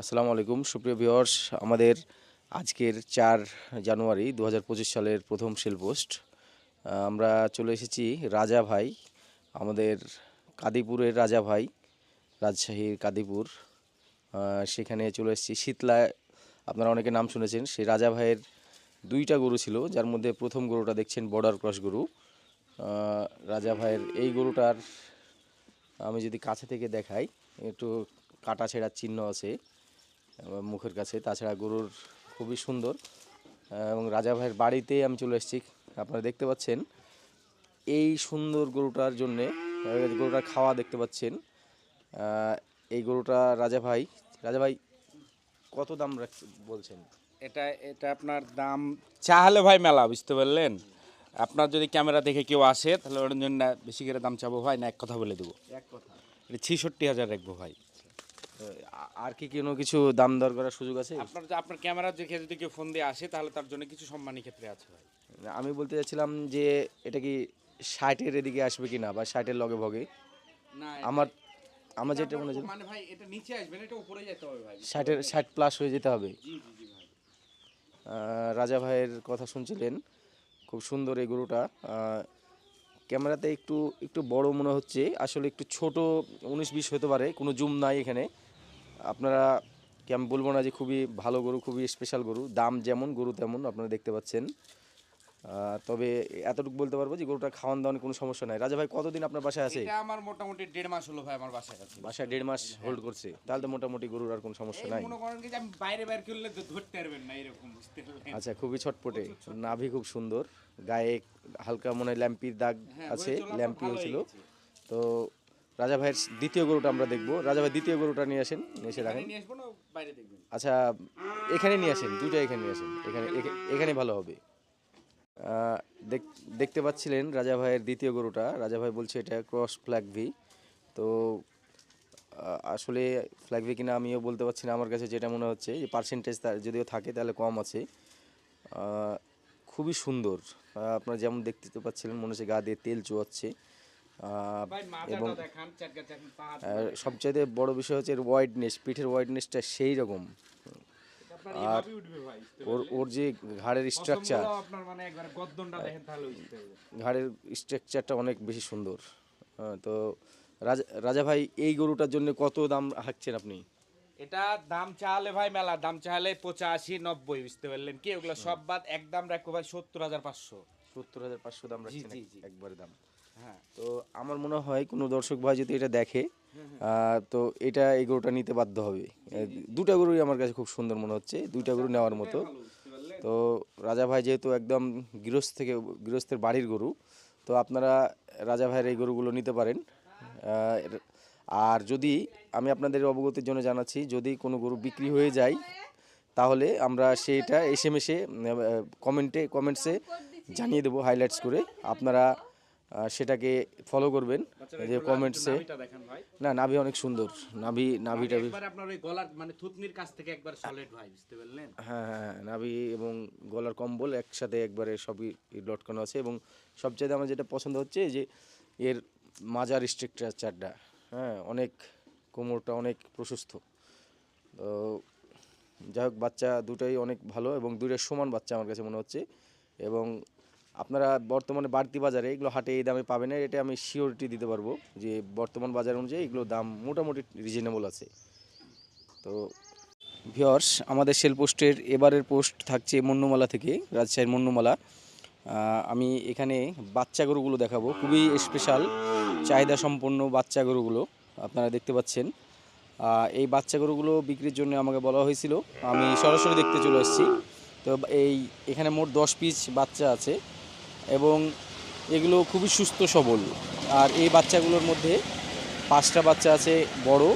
আসসালামু আলাইকুম। সুপ্রিয় ভিউয়ার্স, আমাদের আজকের চার জানুয়ারি দু হাজার পঁচিশ সালের প্রথম সেল পোস্ট আমরা চলে এসেছি রাজা ভাই, আমাদের কাদিপুরের রাজা ভাই, রাজশাহীর কাদিপুর। সেখানে চলে এসেছি শীতলায় আপনারা অনেকে নাম শুনেছেন, সেই রাজা ভাইয়ের দুইটা গরু ছিল, যার মধ্যে প্রথম গরুটা দেখছেন বর্ডার ক্রস গরু। রাজা ভাইয়ের এই গরুটার, আমি যদি কাছে থেকে দেখাই, একটু কাটা ছেঁড়ার চিহ্ন আছে। মুখের কাছে। তাছাড়া গরুর খুবই সুন্দর। এবং রাজা ভাইয়ের বাড়িতে আমি চলে এসেছি। আপনারা দেখতে পাচ্ছেন এই সুন্দর গরুটার জন্যে গরুটার খাওয়া দেখতে পাচ্ছেন। এই গরুটা রাজা ভাই রাজা ভাই কত দাম বলছেন? এটা এটা আপনার দাম চাহলে ভাই মেলা বুঝতে পারলেন? আপনার যদি ক্যামেরা দেখে কেউ আসে তাহলে ওর জন্য বেশি করে দাম চাবো ভাই না এক কথা বলে দেবো। এক কথা। এটা ছিষট্টি হাজার রাখব ভাই। আর কি কোনো কিছু দাম দর করার সুযোগ আছে? আপনার যে আপনার ক্যামেরা দেখে যদি কেউ ফোন দিয়ে আসে তাহলে তার জন্য কিছু সম্মানী ক্ষেত্রে আছে ভাই। আমি বলতে চাচ্ছিলাম যে এটা কি ষাটের এদিকে আসবে কিনা বা ষাটের লগে ভগে? না আমার আমার যেটা মনে হচ্ছে মানে ভাই এটা নিচে আসবে না এটা উপরে যেতে হবে ভাই। ষাটের ষাট প্লাস হয়ে যেতে হবে। জি জি জি ভাই। রাজা ভাইয়ের কথা শুনছিলেন। খুব সুন্দর এই গরুটা। ক্যামেরাতে একটু একটু বড় মনে হচ্ছে। আসলে একটু ছোট উনিশ বিশ হতে পারে কোনো জুম নাই এখানে। আপনারা কি আমি বলব না যে খুবই ভালো গরু খুবই স্পেশাল গরু দাম যেমন গরু তেমন আপনারা দেখতে পাচ্ছেন। তবে এতটুকু বলতে পারব যে গরুটা খাওয়ান দাওয়ান কোনো সমস্যা নাই। রাজা ভাই কতদিন আপনার বাসায় আছে? আমার মোটামুটি দেড় মাস হলো ভাই আমার বাসায় আছে। বাসায় দেড় মাস হোল্ড করছে। তাহলে তো মোটামুটি গরুর আর কোনো সমস্যা নাই। মনে করেন যে আমি বাইরে বাইরে করলে তো ধরতে পারবেন না এরকম বুঝতে পারলেন? আচ্ছা খুবই ছটপটে। নাভি খুব সুন্দর। গায়ে হালকা মনে হয় ল্যাম্পির দাগ হ্যাঁ, আছে ল্যাম্পি হয়েছিল। তো রাজা ভাইয়ের দ্বিতীয় গরুটা আমরা দেখব। রাজা ভাই দ্বিতীয় গরুটা নিয়ে আসেন নিয়ে এসে রাখেন। আচ্ছা এখানে নিয়ে আসেন দুইটা এখানে নিয়ে আসেন। এখানে এখা- এখানে ভালো হবে। দেখ- দেখতে পাচ্ছিলেন রাজা ভাইয়ের দ্বিতীয় গরুটা। রাজা ভাই বলছে এটা ক্রস ফ্ল্যাগ ভি। তো আসলে ফ্ল্যাগ ভি কিনা আমিও বলতে পারছি না আমার কাছে যেটা মনে হচ্ছে। যে পার্সেন্টেজ তার যদিও থাকে তাহলে কম আছে। খুবই সুন্দর। আপনারা যেমন দেখতে পাচ্ছিলেন মনে হচ্ছে গা দিয়ে তেল চুয়াচ্ছে। এবং আর সবচাইতে বড় বিষয় হচ্ছে এর ওয়াইডনেস পিঠের ওয়াইডনেসটা সেই রকম। ভাই ওর ওর যে ঘাড়ের স্ট্রাকচার মানে ঘাড়ের স্ট্রাকচারটা অনেক বেশি সুন্দর। হ্যাঁ, তো রাজা রাজা ভাই এই গরুটার জন্য কত দাম হাঁকছেন আপনি? এটা দাম চাহলে ভাই মেলা দাম চাহলে পঁচাশি নব্বই বুঝতে পারলেন কি? ওগুলো সব বাদ একদম রাখব ভাই সত্তর হাজার পাঁচশো। সত্তর হাজার পাঁচশো দাম রাখছেন এক-। একবারে দাম। তো আমার মনে হয় কোনো দর্শক ভাই যদি এটা দেখে তো এটা এই গরুটা নিতে বাধ্য হবে। দুটা গরুই আমার কাছে খুব সুন্দর মনে হচ্ছে দুইটা গরু নেওয়ার মতো। তো রাজা ভাই যেহেতু একদম গৃহস্থ থেকে গৃহস্থের বাড়ির গরু তো আপনারা রাজা ভাইয়ের এই গরুগুলো নিতে পারেন। আর যদি আমি আপনাদের অবগতির জন্য জানাচ্ছি যদি কোনো গরু বিক্রি হয়ে যায় তাহলে আমরা সেটা এসে মেশে কমেন্টে কমেন্টসে জানিয়ে দেবো হাইলাইটস করে। আপনারা সেটাকে ফলো করবেন যে কমেন্টসে না নাভি অনেক সুন্দর নাভি নাভি টাভি একবার আপনার ওই গলার মানে থুতনির কাছ থেকে একবার সলিড ভাই বুঝতে পারলেন? হ্যাঁ হ্যাঁ হ্যাঁ, নাভি এবং গলার কম্বল একসাথে একবারে সবই লটকানো আছে এবং সবচেয়ে আমার যেটা পছন্দ হচ্ছে যে এর মাজার স্ট্রাকচারটা হ্যাঁ অনেক কোমরটা অনেক প্রশস্ত। তো যাই হোক বাচ্চা দুটোই অনেক ভালো এবং দুটোই সমান বাচ্চা আমার কাছে মনে হচ্ছে এবং আপনারা বর্তমানে বাড়তি বাজারে এগুলো হাটে এই দামে পাবেন না এটা আমি শিওরিটি দিতে পারব যে বর্তমান বাজার অনুযায়ী এগুলো দাম মোটামুটি রিজনেবল আছে। তো ভিওর্স আমাদের সেল পোস্টের এবারের পোস্ট থাকছে মন্নুমালা থেকে, রাজশাহীর মন্নুমালা। আমি এখানে বাচ্চা গরুগুলো দেখাবো, খুবই স্পেশাল চাহিদা সম্পন্ন বাচ্চা গরুগুলো আপনারা দেখতে পাচ্ছেন। এই বাচ্চা গরুগুলো বিক্রির জন্য আমাকে বলা হয়েছিল, আমি সরাসরি দেখতে চলে এসেছি তো এই এখানে মোট দশ পিস বাচ্চা আছে। এবং এগুলো খুবই সুস্থ সবল। আর এই বাচ্চাগুলোর মধ্যে পাঁচটা বাচ্চা আছে বড়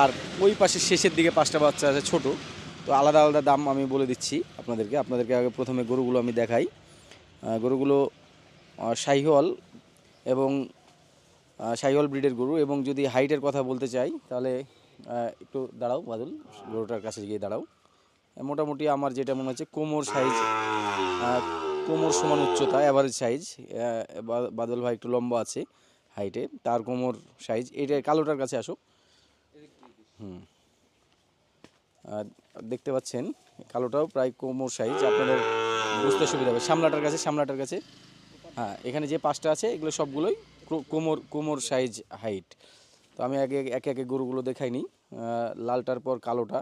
আর ওই পাশের শেষের দিকে পাঁচটা বাচ্চা আছে ছোট। তো আলাদা আলাদা দাম আমি বলে দিচ্ছি আপনাদেরকে। আপনাদেরকে আগে প্রথমে গরুগুলো আমি দেখাই। গরুগুলো শাহিওয়াল এবং শাহিওয়াল ব্রিডের গরু এবং যদি হাইটের কথা বলতে চাই, তাহলে একটু দাঁড়াও বাদল, গরুটার কাছে গিয়ে দাঁড়াও। মোটামুটি আমার যেটা মনে হচ্ছে কোমর সাইজ কোমর সমান উচ্চতা অ্যাভারেজ সাইজ বাদল ভাই একটু লম্বা আছে হাইটে তার কোমর সাইজ এটা কালোটার কাছে আসো হুম। আর দেখতে পাচ্ছেন, কালোটাও প্রায় কোমর সাইজ আপনাদের বুঝতে সুবিধা হবে। সামলাটার কাছে সামলাটার কাছে। হ্যাঁ এখানে যে পাঁচটা আছে, এগুলো সবগুলোই কোমর কোমর সাইজ হাইট তো আমি আগে, একে একে গরুগুলো দেখাইনি লালটার পর কালোটা,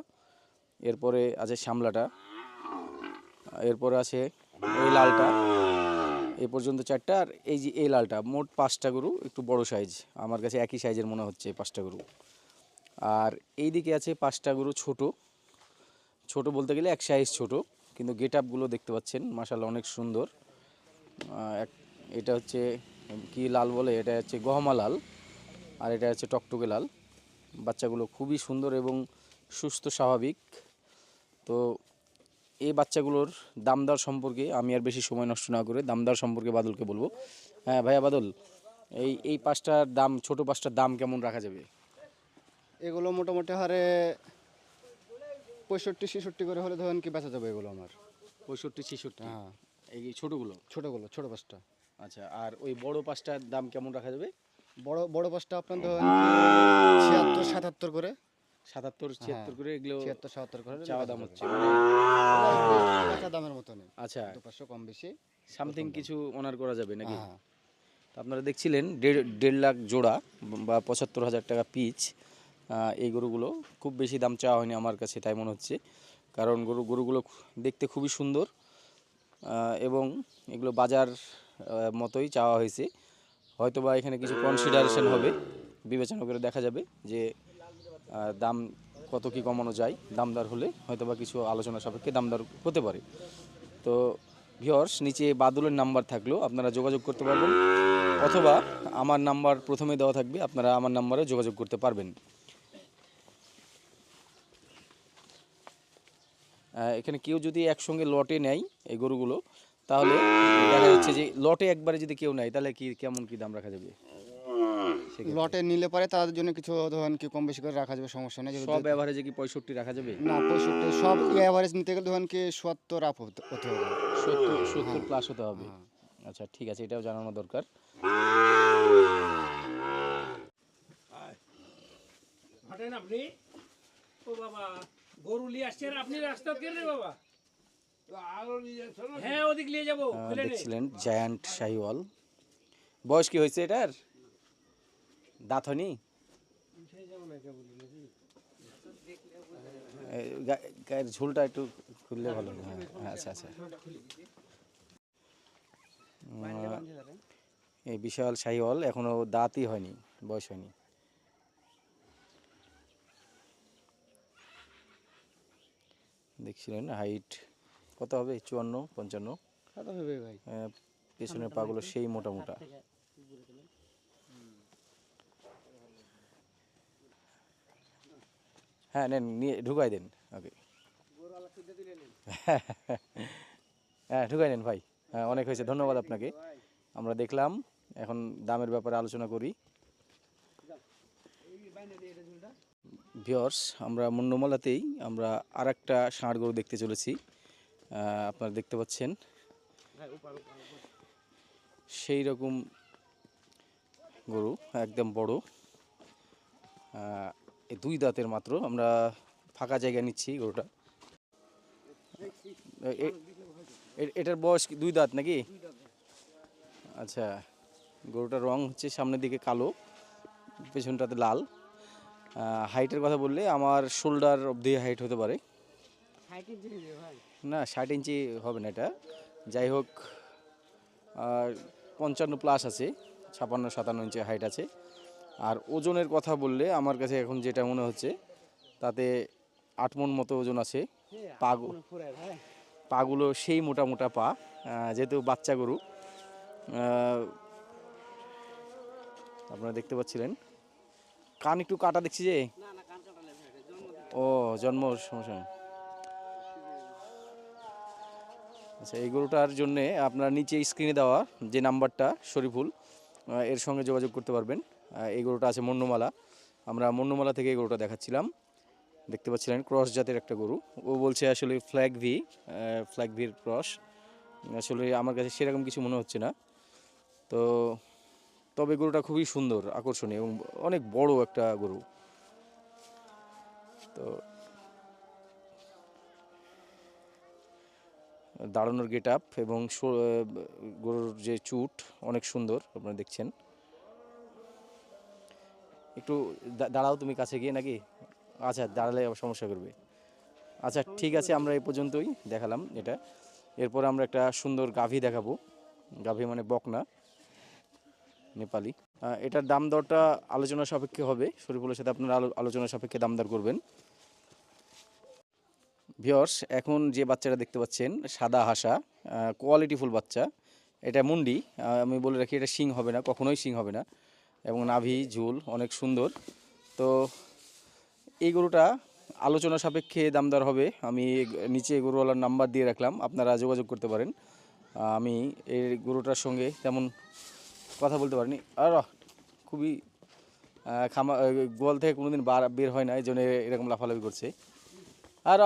এরপরে আছে সামলাটা। এরপরে আছে এই লালটা। এই পর্যন্ত চারটা, আর এই যে এই লালটা, মোট পাঁচটা গরু, একটু বড় সাইজ আমার কাছে একই সাইজের মনে হচ্ছে এই পাঁচটা গরু। আর এই দিকে আছে পাঁচটা গরু ছোট। ছোট বলতে গেলে এক সাইজ ছোট, কিন্তু গেট আপগুলো দেখতে পাচ্ছেন মাসাল্লাহ অনেক সুন্দর। এক, এটা হচ্ছে, কি লাল বলে? এটা হচ্ছে গহমা লাল, আর এটা হচ্ছে টকটকে লাল। বাচ্চাগুলো খুবই সুন্দর এবং সুস্থ, স্বাভাবিক। তো এই বাচ্চাগুলোর দাম দর সম্পর্কে আমি আর বেশি সময় নষ্ট না করে দাম দর সম্পর্কে বাদলকে বলব। হ্যাঁ ভাইয়া বাদল এই এই পাঁচটার দাম ছোট পাঁচটার দাম কেমন রাখা যাবে? এগুলো মোটামুটি হারে পঁয়ষট্টি ছেষট্টি করে হলে ধরেন কি বেচা যাবে এগুলো আমার। পঁয়ষট্টি ছেষট্টি? হ্যাঁ। এই ছোটোগুলো? ছোটোগুলো ছোটো পাঁচটা। আচ্ছা আর ওই বড় পাঁচটার দাম কেমন রাখা যাবে? বড় বড় পাঁচটা আপনার ধরেন ছিয়াত্তর সাতাত্তর করে। সাতাত্তর ছিয়াত্তর করে এগুলো ছিয়াত্তর সাতাত্তর করে চাওয়া দাম হচ্ছে। বেচা দামের মতো নেই আচ্ছা। দু পাঁচশো কম বেশি সামথিং কিছু অনার করা যাবে নাকি? হ্যাঁ তো আপনারা দেখছিলেন দেড় দেড় লাখ জোড়া বা পঁচাত্তর হাজার টাকা পিচ এই গরুগুলো খুব বেশি দাম চাওয়া হয়নি আমার কাছে তাই মনে হচ্ছে। কারণ গরু গরুগুলো দেখতে খুবই সুন্দর এবং এগুলো বাজার মতোই চাওয়া হয়েছে। হয়তোবা এখানে কিছু কনসিডারেশন হবে বিবেচনা করে দেখা যাবে যে দাম কত কি কমানো যায়, দামদার হলে হয়তোবা কিছু আলোচনা সাপেক্ষে দামদার হতে পারে তো ভিওর্স নিচে বাদুলের নাম্বার থাকল আপনারা যোগাযোগ করতে পারবেন, অথবা আমার নাম্বার প্রথমে দেওয়া থাকবে, আপনারা আমার নাম্বারে যোগাযোগ করতে পারবেন এখানে কেউ যদি একসঙ্গে লটে নেয় এই গরুগুলো, তাহলে দেখা যাচ্ছে যে লটে একবারে যদি কেউ নেয়, তাহলে কি, কেমন কি দাম রাখা যাবে। লটে নিলে পরে তাদের জন্য কিছু ধরেন কি কম বেশি করে রাখা যাবে সমস্যা নেই। সব অ্যাভারেজে কি পঁয়ষট্টি রাখা যাবে? না পঁয়ষট্টি সব এভারেজ নিতে গেলে ধরেন কি সত্তর আপ হতে হতে হবে। সত্তর সত্তর প্লাস হতে হবে। আচ্ছা ঠিক আছে এটাও জানানো দরকার। হাঁটেন আপনি? ও বাবা গরু নিয়ে আসছেন আপনি রাস্তা কেন রে বাবা? হ্যাঁ ওদিক নিয়ে যাব আহ, খুলে নে। দেখছিলেন জায়ান্ট শাহিওয়াল। বয়স কি হয়েছে এটার? দাঁত হয়নি? গায়ের ঝুলটা একটু খুললে ভালো। হ্যাঁ। হ্যাঁ, আচ্ছা আচ্ছা। এই বিশাল শাহিওয়াল এখনও দাঁতই হয়নি বয়স হয়নি। দেখছিলেন হাইট কত হবে? চুয়ান্ন পঞ্চান্ন? হবে ভাই। আহ, পেছনের পাগুলো সেই মোটা মোটা। হ্যাঁ নেন, নিয়ে, ঢুকাই দেন। ওকে হ্যাঁ ঢুকাই নেন ভাই। হ্যাঁ অনেক হয়েছে। ধন্যবাদ আপনাকে। আমরা দেখলাম, এখন দামের ব্যাপারে আলোচনা করি। ভিওর্স আমরা মুন্ডমালাতেই আমরা আর একটা ষাঁড় গরু দেখতে চলেছি। আপনারা দেখতে পাচ্ছেন। সেই রকম গরু, একদম বড়। এই দুই দাঁতের মাত্র আমরা ফাঁকা জায়গা নিচ্ছি গরুটা। এটার বয়স দুই দাঁত নাকি? আচ্ছা গরুটার রং হচ্ছে সামনের দিকে কালো পেছনটাতে লাল। হাইটের কথা বললে আমার শোল্ডার অবধি হাইট হতে পারে। না ষাট ইঞ্চি হবে না এটা। যাই হোক আর পঞ্চান্ন প্লাস আছে ছাপান্ন সাতান্ন ইঞ্চি হাইট আছে। আর ওজনের কথা বললে আমার কাছে এখন যেটা মনে হচ্ছে, তাতে আট মন মতো ওজন আছে। পা পাগুলো সেই মোটা মোটা পা যেহেতু বাচ্চা গরু আপনারা দেখতে পাচ্ছিলেন। কান একটু কাটা দেখছি যে? ও, জন্ম সমস্যা। আচ্ছা এই গরুটার জন্যে আপনার নিচে স্ক্রিনে দেওয়া যে নাম্বারটা শরীফুল এর সঙ্গে যোগাযোগ করতে পারবেন। এই গরুটা আছে মন্যমালা আমরা মন্যমালা থেকে এই গরুটা দেখাচ্ছিলাম। দেখতে পাচ্ছিলেন, ক্রস জাতের একটা গরু। ও বলছে আসলে ফ্ল্যাগ ভি ফ্ল্যাগ ভির ক্রস। আসলে আমার কাছে সেরকম কিছু মনে হচ্ছে না। তো তবে গরুটা খুবই সুন্দর, আকর্ষণীয় এবং অনেক বড় একটা গরু। তো দাঁড়ানোর গেট আপ এবং গরুর যে চুট, অনেক সুন্দর, আপনারা দেখছেন। একটু দাঁড়াও তুমি কাছে গিয়ে নাকি? আচ্ছা দাঁড়ালে সমস্যা করবে। আচ্ছা ঠিক আছে, আমরা এই পর্যন্তই দেখালাম এটা। এরপর আমরা একটা সুন্দর গাভী দেখাবো। গাভী মানে বকনা, নেপালি। এটার দাম দরটা আলোচনা সাপেক্ষে হবে। শরীফুলের সাথে আপনারা আলো- আলোচনা সাপেক্ষে দাম দর করবেন। ভিওর্স এখন যে বাচ্চাটা দেখতে পাচ্ছেন, সাদা হাসা কোয়ালিটিফুল বাচ্চা। এটা মুন্ডি আমি বলে রাখি, এটা শিং হবে না, কখনোই শিং হবে না। এবং নাভি ঝুল, অনেক সুন্দর। তো এই গরুটা আলোচনা সাপেক্ষে দাম দর হবে। আমি নিচে গরুওয়ালার নাম্বার দিয়ে রাখলাম, আপনারা যোগাযোগ করতে পারেন। আমি এই গরুটার সঙ্গে তেমন কথা বলতে পারিনি। আর খুবই খামা গোয়াল থেকে কোনোদিন বার, বের হয় না এই জন্য এরকম লাফালাফি করছে। আর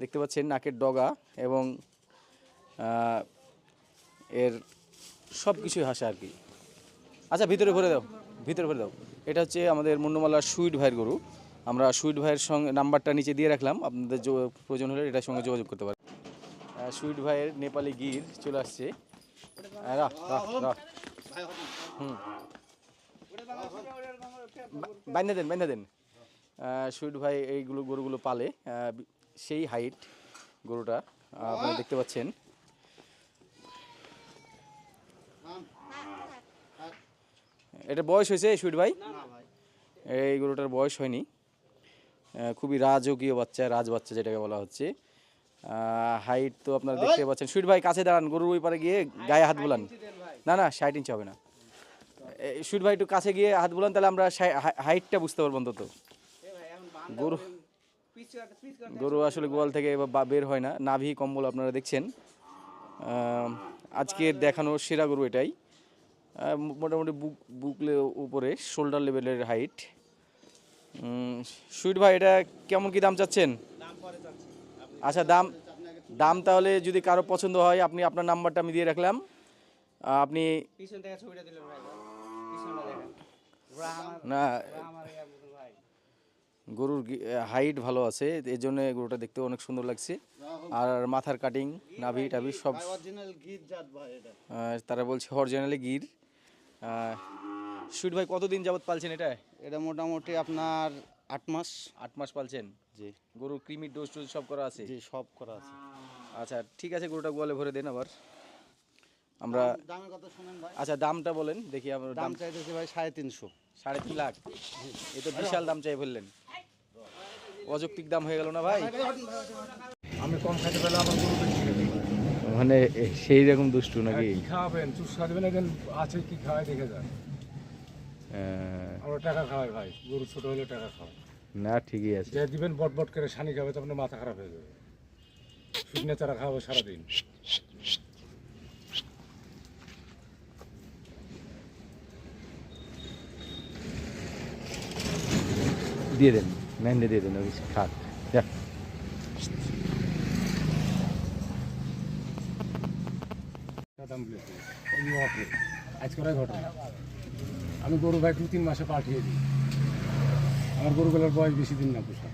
দেখতে পাচ্ছেন নাকের ডগা এবং এর সব কিছুই হাসা আর কি। আচ্ছা ভিতরে ভরে দাও, ভিতরে ভরে দাও। এটা হচ্ছে আমাদের মুন্নমালার সুইট ভাইয়ের গরু। আমরা সুইট ভাইয়ের সঙ্গে নাম্বারটা নিচে দিয়ে রাখলাম। আপনাদের প্রয়োজন হলে এটার সঙ্গে যোগাযোগ করতে পারেন। সুইট ভাইয়ের নেপালি গির চলে আসছে। রাহ রাহ হুম। বাইন্ধে দেন বাইন্ধে দেন। সুইট ভাই এইগুলো গরুগুলো পালে। সেই হাইট গরুটা আপনারা দেখতে পাচ্ছেন। এটা বয়স হয়েছে সুইট ভাই? এই গরুটার বয়স হয়নি। খুবই রাজকীয় বাচ্চা রাজ বাচ্চা যেটাকে বলা হচ্ছে। হাইট তো আপনারা দেখতে পাচ্ছেন। সুইট ভাই কাছে দাঁড়ান গরুর ওই পারে গিয়ে গায়ে হাত বুলান। না না ষাট ইঞ্চি হবে না। সুইট ভাই একটু কাছে গিয়ে হাত বোলান তাহলে আমরা হাইটটা বুঝতে পারব অন্তত। গরু গরু আসলে গোয়াল থেকে বের হয় না। নাভি কম্বল আপনারা দেখছেন। আজকের দেখানো সেরা গরু এটাই। মোটামুটি বুক বুক উপরে শোল্ডার লেভেলের হাইট সুইট ভাই এটা কেমন কি দাম চাচ্ছেন? আচ্ছা দাম দাম তাহলে যদি কারও পছন্দ হয় আপনি আপনার নাম্বারটা আমি দিয়ে রাখলাম। আপনি না গরুর হাইট ভালো আছে এর জন্য গরুটা দেখতে অনেক সুন্দর লাগছে। আর মাথার কাটিং নাভি টাভি সব তারা বলছে অরিজিনালি গির। সুইট ভাই কতদিন যাবত পালছেন এটা এটা মোটামুটি আপনার আট মাস আট মাস পালছেন জি গরুর ক্রিমির ডোজ টোজ সব করা আছে জি সব করা আছে আচ্ছা ঠিক আছে গরুটা গোয়ালে ভরে দেন আবার আমরা দামের কথা শুনেন ভাই আচ্ছা দামটা বলেন দেখি আমরা দাম চাইতেছি ভাই সাড়ে তিনশো সাড়ে তিন লাখ এ তো বিশাল দাম চাই ফেললেন অযৌক্তিক দাম হয়ে গেল না ভাই আমি কম খাইতে পারলে আমার গরু। মানে সেই রকম দুষ্টু নাকি? কি খাওয়াবেন চুষা দেবেন এখানে আছে কি খাওয়াই দেখে যান। আমরা টাকা খাওয়াই ভাই গরু ছোট হলে টাকা খাওয়াই। না ঠিকই আছে। যে দিবেন বট বট করে সানি খাবে তখন মাথা খারাপ হয়ে যাবে। শুকনো চারা খাওয়াবো সারাদিন। দিয়ে দেন মেহেন্দি দিয়ে দেন ওই থাক যা। দাম বলেছে অফে আজকের ঘটনা। আমি গরু ভাই দু তিন মাসে পাঠিয়ে দিই। আমার গরুগুলোর বয়স বেশি দিন না পোষা।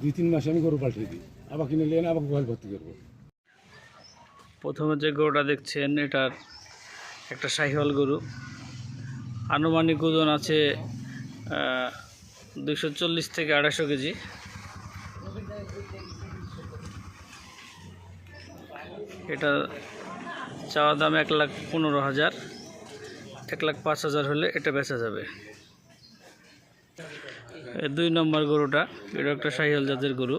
দুই, তিন মাসে আমি গরু পাঠিয়ে দিই। আবার কিনে নিয়ে আবার গোয়াল ভর্তি করব। প্রথমে যে গরুটা দেখছেন, এটার একটা শাহিওয়াল গরু। আনুমানিক ওজন আছে দুশো চল্লিশ থেকে আড়াইশো কেজি। এটা চাওয়া দাম এক লাখ পনেরো হাজার। এক লাখ পাঁচ হাজার হলে এটা বেচা যাবে। দুই নম্বর গরুটা, এটা একটা শাহিওয়াল জাতের গরু।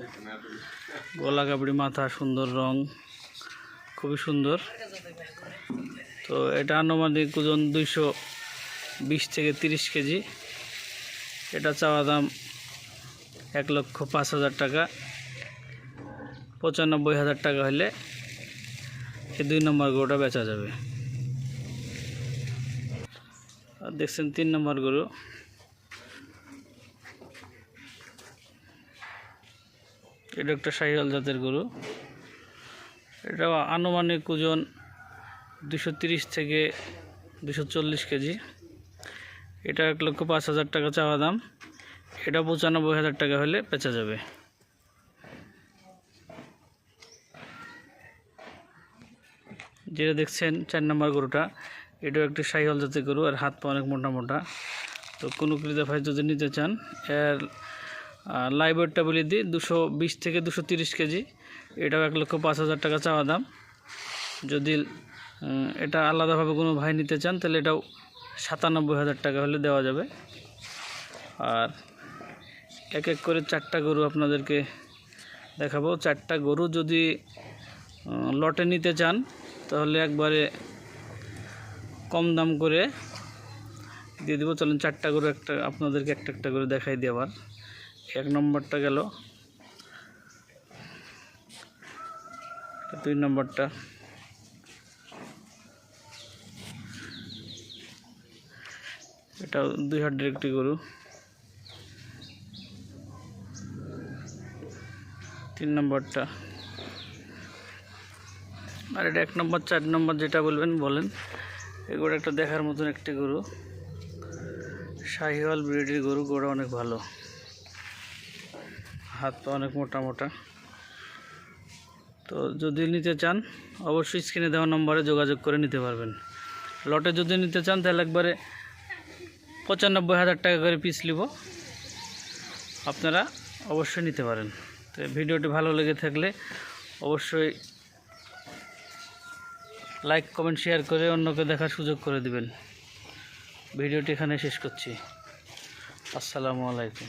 গলা কাপড়ি, মাথা, সুন্দর রং, খুবই সুন্দর। তো এটা আনুমানিক ওজন দুইশো বিশ থেকে তিরিশ কেজি। এটা চাওয়া দাম এক লক্ষ পাঁচ হাজার টাকা। পঁচানব্বই হাজার টাকা হলে এই দুই নম্বর গরুটা বেচা যাবে। আর দেখছেন তিন নম্বর গরু। এটা একটা শাহিওয়াল জাতের গরু। এটা আনুমানিক ওজন দুশো থেকে দুশো কেজি। এটা এক লক্ষ পাঁচ হাজার টাকা চাওয়া দাম। এটা পঁচানব্বই হাজার টাকা হলে বেচা যাবে। যেটা দেখছেন, চার নম্বর গরুটা। এটাও একটি সাইহল জাতের গরু, আর হাত পা অনেক মোটা মোটা। তো কোনো ক্রেতা ভাই যদি নিতে চান, এর ওয়েটটা বলে দিই, দুশো বিশ থেকে দুশো তিরিশ কেজি। এটাও এক লক্ষ পাঁচ হাজার টাকা চাওয়া দাম। যদি এটা আলাদাভাবে কোনো ভাই নিতে চান, তাহলে এটাও সাতানব্বই হাজার টাকা হলে দেওয়া যাবে। আর এক এক করে চারটা গরু আপনাদেরকে দেখাবো। চারটা গরু যদি লটে নিতে চান তাহলে একবারে কম দাম করে দিয়ে দেবো। চলেন চারটা গরু একটা, আপনাদেরকে একটা একটা করে দেখাই দিই আবার। এক নম্বরটা গেল। দুই নম্বরটা। এটা দুই হাটের একটি গরু। তিন নম্বরটা। আর এটা এক নম্বর, চার নম্বর যেটা বলবেন, বলেন। এগুলো একটা দেখার মতন একটি গরু। শাহিওয়াল ব্রিডের গরু গোড়া অনেক ভালো। হাত পা অনেক মোটা মোটা। তো যদি নিতে চান, অবশ্যই স্ক্রিনে দেওয়া নম্বরে যোগাযোগ করে নিতে পারবেন। লটে যদি নিতে চান, তাহলে একবারে পঁচানব্বই হাজার টাকা করে পিস নিব। আপনারা অবশ্যই নিতে পারেন। তো ভিডিওটি ভালো লেগে থাকলে অবশ্যই লাইক কমেন্ট শেয়ার করে অন্যকে দেখার সুযোগ করে দিবেন। ভিডিওটি এখানে শেষ করছি। আসসালামু আলাইকুম।